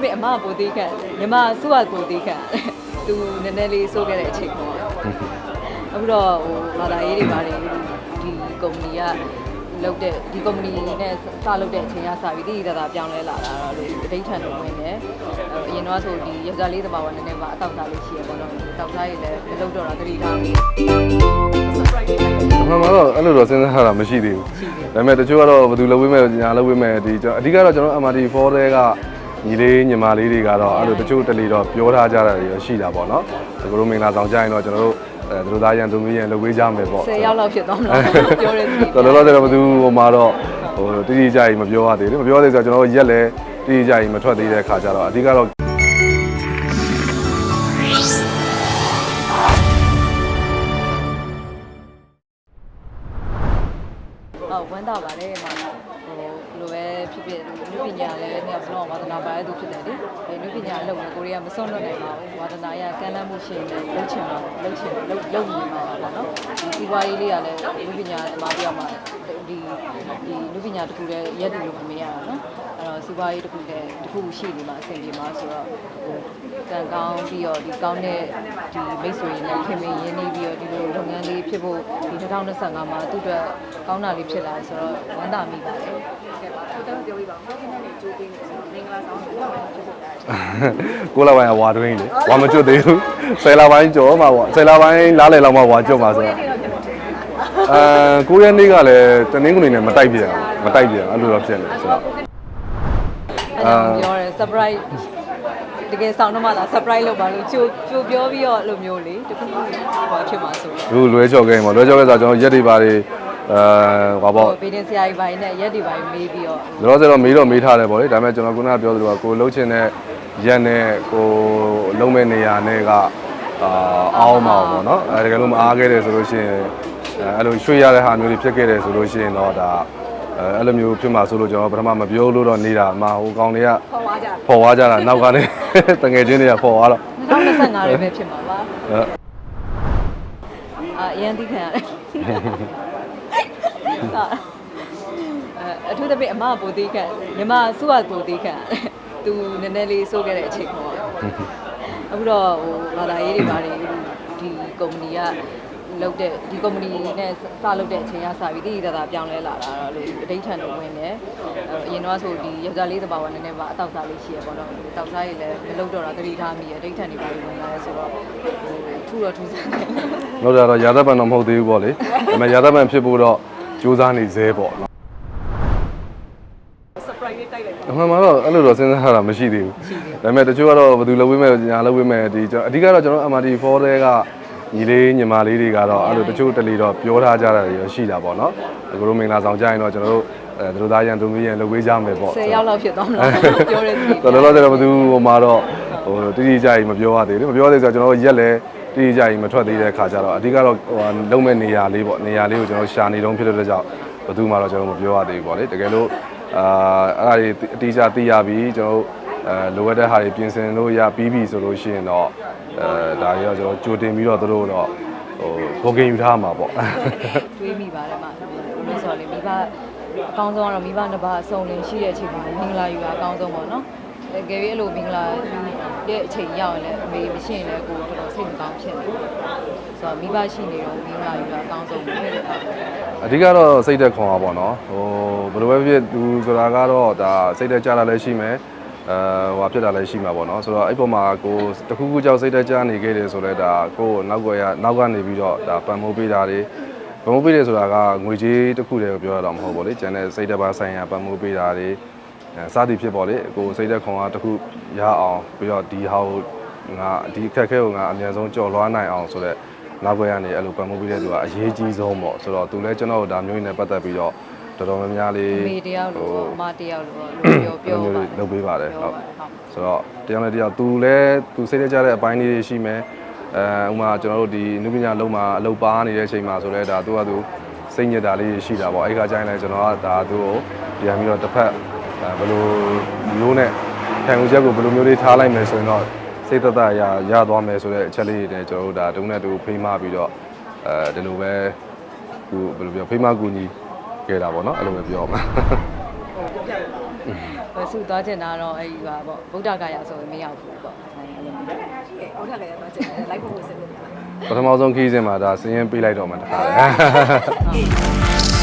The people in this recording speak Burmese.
သဖြင့်အမကပိုသေးခံညီမစုကပိုသေးခံသူနည်းနည်းလေးစိုးခဲ့တဲ့အချိန်ပေါ့အခုတော့ဟိုဘာသာရေးတွေပါတယ်ဒီကုမ္ပဏီကလုပ်တဲ့ဒီကုမ္ပဏီနဲ့စလုပ်တဲ့အချိန်ကစပြီးတိတိကျကျပြောင်းလဲလာတာတော့လေအဋိဌာန်တွေဝင်တယ်အရင်တော့ဆိုဒီယောက်ျားလေးတဘာဝနည်းနည်းမှအတောက်စားလေးရှိရပေါ့နော်တောက်စားရည်လည်းမလုပ်တော့တာတတိထားပြီးအမှန်မှာတော့အဲ့လိုတော့စဉ်းစားတာမရှိသေးဘူးဒါပေမဲ့တချို့ကတော့ဘယ်သူလုပ်ဝေးမဲ့ညာလုပ်ဝေးမဲ့ဒီကျွန်တော်အဓိကတော့ကျွန်တော် MRT4 တွေက ညီလေးညီမလေးတွေကတော့အဲ့လိုတချို့တလေတော့ပြောထားကြတာတွေရှိတာပေါ့နော်ဒီလိုမင်္ဂလာဆောင်ကြရင်တော့ကျွန်တော်တို့အဲသူတို့သားရန်သူမီးရန်လုပ်ဝေးကြမယ်ပေါ့10ရောက်လောက်ဖြစ်သွားမလားပြောရသည်တော်တော်တော်ဘယ်သူဟိုမှာတော့ဟိုတိတိကျကျမပြောရသေးဘူးမပြောရသေးဆိုတော့ကျွန်တော်တို့ရက်လဲတိတိကျကျမထွက်သေးတဲ့ခါကျတော့အဓိကတော့ဟုတ်ဝမ်းသာပါတယ်မှာ ဟိုဘယ်လိုပဲဖြစ်ဖြစ်လူပညာလည်းမြောက်စလုံးဝါသနာပါတဲ့သူဖြစ်တယ်လေအဲလူပညာအလုပ်ကိုကိုရီးယားမစွန့်လွတ်နိုင်ပါဘူးဝါသနာရကမ်းလှမ်းမှုရှိရင်လည်းလုပ်ချင်ပါလုပ်ချင်လုပ်လုပ်နေမှာပါပေါ့နော်ဒီစီးပွားရေးလေးကလည်းလူပညာအမားပြောက်မှာဒီဒီလူပညာတစ်ခုလည်းရက်တူလို့မမေးရတာနော်အဲ့တော့ စီးပွားရေးတစ်ခုလည်းတစ်ခုရှိနေမှာအဆင်ပြေမှာဆိုတော့ဟိုကံကောင်းပြီးတော့ဒီကောင်းတဲ့ဒီမိတ်ဆွေနဲ့ခင်မင်းရင်းနှီးပြီးတော့ဒီလိုလုပ်ငန်းလေးဖြစ်ဖို့ဒီ2025မှာသူ့အတွက်ကောင်းတာလေးဖြစ်လာဆိုတော့ဝမ်းသာမိပါတယ်ကိုလာပိုင်းကဝါတွင်းလေဝါမကျွတ်သေးဘူးဆယ်လပိုင်းကျော်မှာပေါ့ဆယ်လပိုင်းလားလေလောက်မှဝါကျွတ်မှာဆိုတော့အဲကိုရက်နေ့ကလည်းတနင်္ဂနွေနဲ့မတိုက်ပြန်ဘူးမတိုက်ပြန်အဲ့လိုတော့ဖြစ်နေဆိုတော့ အဲ့ဒါကိုပြောတယ် surprise တကယ်ဆောင်တော့မှသာ surprise လုပ်ပါလို့ကြိုကြိုပြောပြီးတော့အဲ့လိုမျိုးလေတခုခုဟောဖြစ်မှာဆိုတော့လူလွဲချော်ခဲ့ရင်ပေါ့လွဲချော်ခဲ့ဆိုတော့ကျွန်တော်ရက်တွေပါတွေအဲဟောပေါ့ဘေးတင်ဆရာကြီးပိုင်းနဲ့ရက်ဒီပိုင်းမေးပြီးတော့လောလောဆယ်တော့မေးတော့မေးထားတယ်ပေါ့လေဒါပေမဲ့ကျွန်တော်ခုနကပြောသလိုကကိုလှုပ်ချင်တဲ့ရက်နဲ့ကိုလုံးမဲ့နေရာနဲ့ကအာအောင်းမှာပေါ့နော်အဲတကယ်လို့မအားခဲ့တယ်ဆိုလို့ရှိရင်အဲအဲ့လိုရွှေ့ရတဲ့ဟာမျိုးတွေဖြစ်ခဲ့တယ်ဆိုလို့ရှိရင်တော့ဒါ အဲအဲ့လိုမျိုးဖြစ်မှာဆိုလို့ကျွန်တော်ပထမမပြောလို့တော့နေတာအမဟိုကောင်တွေကခေါ်သွားကြဖော်သွားကြတာနောက်ကနေတငယ်ချင်းတွေကဖော်သွားတော့2025လေးပဲဖြစ်မှာပါအဲအာအရင်သိခံရတယ်အာအထူးသဖြင့်အမကပိုသေးခံညီမစုကပိုသေးခံသူနည်းနည်းလေးစိုးခဲ့တဲ့အချိန်ပေါ့အခုတော့ဟိုဘာသာရေးတွေပါတယ်ဒီကုမ္ပဏီက လုပ်တဲ့ဒီကုမ္ပဏီနဲ့စလုပ်တဲ့အချိန်ကစပြီးတိတိကျကျပြောင်းလဲလာတာတော့လေအဋိဌာန်တွေဝင်တယ်အရင်တော့ဆိုဒီယောက်ျားလေးတဘာဝနည်းနည်းမှအတောက်စားလေးရှိရပေါ့နော်တောက်စားရည်လည်းမလုပ်တော့တာတတိထားမိရအဋိဌာန်တွေပါဝင်လာရဲဆိုတော့ဟိုထူတော့ထူးဆန်းတယ်လောက်ကြတော့ရာသက်ပန်တော့မဟုတ်သေးဘူးပေါ့လေဒါပေမဲ့ရာသက်ပန်ဖြစ်ဖို့တော့ကြိုးစားနေသေးပေါ့နော် surprise လေးတိုက်လိုက်ပါအမှန်မှာတော့အဲ့လိုတော့စဉ်းစားတာမရှိသေးဘူးဒါပေမဲ့တချို့ကတော့ဘယ်သူလုပ်ဝေးမဲ့ညာလုပ်ဝေးမဲ့ဒီကျွန်တော်အဓိကတော့ကျွန်တော် MRT4 တွေက ညီလေးညီမလေးတွေကတော့အဲ့လိုတချို့တလေတော့ပြောထားကြတာတွေရှိတာပေါ့နော်ဒီလိုမင်္ဂလာဆောင်ကြရင်တော့ကျွန်တော်တို့အဲသူတို့သားရန်သူမီးရန်လုပ်ဝေးကြမယ်ပေါ့10ရောက်လောက်ဖြစ်သွားမလားပြောရသည်တော်တော်တော်ဘယ်သူဟိုမှာတော့ဟိုတိတိကျကျမပြောရသေးဘူးမပြောရသေးဆိုတော့ကျွန်တော်ရက်လဲတိတိကျကျမထွက်သေးတဲ့ခါကျတော့အဓိကတော့ဟိုလုံးမဲ့နေရာလေးပေါ့နေရာလေးကိုကျွန်တော်ရှာနေတော့ဖြစ်တဲ့အတွက်ကြောင့်ဘယ်သူမှတော့ကျွန်တော်မပြောရသေးဘူးပေါ့လေတကယ်လို့အာအဲ့ဒါတွေအတိအကျသိရပြီကျွန်တော် အဲလိုအပ်တဲ့ဟာတွေပြင်ဆင်လို့ရပြီးပြီဆိုလို့ရှိရင်တော့အဲဒါတွေတော့ကျွန်တော်ကြိုတင်ပြီးတော့သူတို့တော့ဟိုဘောကင်ယူထားမှာပေါ့တွေးမိပါတယ်မှာဘယ်လိုဆိုလဲမိဘအကောင်းဆုံးကတော့မိဘနှစ်ပါးအစုံလင်ရှိတဲ့အချိန်မှာမင်္ဂလာယူတာအကောင်းဆုံးပေါ့နော်တကယ်ပြီးအဲ့လိုမင်္ဂလာယူတဲ့အချိန်ရောက်ရင်လည်းအမေမရှိရင်လည်းကိုတော်တော်စိတ်မကောင်းဖြစ်နေတယ်ဆိုတော့မိဘရှိနေတော့မင်္ဂလာယူတာအကောင်းဆုံးပဲအဓိကတော့စိတ်သက်ခွန်ပါပေါ့နော်ဟိုဘယ်လိုပဲဖြစ်သူဆိုတာကတော့ဒါစိတ်သက်ကြတာလည်းရှိမယ် အဲဟိုဖြစ်တာလည်းရှိမှာပေါ့နော်ဆိုတော့အဲ့ပေါ်မှာကိုတခုခုကြောင့်စိတ်သက်ကြနေခဲ့တယ်ဆိုလဲဒါကိုနောက်ွယ်ရနောက်ကနေပြီးတော့ဒါပံမိုးပေးတာတွေပံမိုးပေးတယ်ဆိုတာကငွေကြေးတစ်ခုတည်းကိုပြောရတော့မဟုတ်ဘူးလေကျန်တဲ့စိတ်သက်ပါဆိုင်ရာပံမိုးပေးတာတွေအဲစသည်ဖြစ်ပေါ့လေကိုစိတ်သက်ခွန်ကတစ်ခုရအောင်ပြီးတော့ဒီဟာကိုငါဒီအခက်အခဲကိုငါအမြန်ဆုံးကြော်လွှားနိုင်အောင်ဆိုတော့နောက်ဘက်ကနေအဲ့လိုပံ့ပိုးပေးတဲ့သူကအရေးကြီးဆုံးပေါ့ဆိုတော့သူလည်းကျွန်တော်တို့ဒါမျိုးရင်းနဲ့ပတ်သက်ပြီးတော့ တော်တော်များများလေးအမေတယောက်လို့အမတယောက်လို့ပြောပြောမျိုးပါလေးလုပ်ပေးပါတယ်ဟုတ်ဟုတ်ဆိုတော့တရားနဲ့တရားသူလည်းသူစိတ်ကြတဲ့အပိုင်းလေးတွေရှိမယ်အဲဥမာကျွန်တော်တို့ဒီနုပညာလုံးမှာအလုပ်ပါနေတဲ့အချိန်မှာဆိုလဲဒါသူကသူစိတ်ညစ်တာလေးရှိတာပေါ့အဲ့ခါကျရင်လည်းကျွန်တော်ကဒါသူ့ကိုပြန်ပြီးတော့တစ်ဖက်ဘယ်လိုမျိုးနဲ့ခံယူချက်ကိုဘယ်လိုမျိုးလေးထားလိုက်မယ်ဆိုရင်တော့စိတ်သက်သာရရသွားမယ်ဆိုတဲ့အချက်လေးတွေနဲ့ကျွန်တော်တို့ဒါတုံးနဲ့တူဖိမပြီးတော့အဲဒီလိုပဲကူဘယ်လိုပြောဖိမကူညီ ခဲ့တာပေါ့နော်အဲ့လိုပဲပြောမှာဘယ်စုသွားချင်တာတော့အဲ့ဒီပါပေါ့ဗုဒ္ဓဂါယာဆိုရင်မရောက်ဘူးပေါ့အဲ့လိုကဲဟုတ်တယ်လည်းတော့ကျတယ်လိုက်ဖို့ကိုစစ်နေတယ်ပထမဆုံးခီးစဉ်မှာဒါစည်ရင်ပေးလိုက်တော့မှတခါလေဟုတ်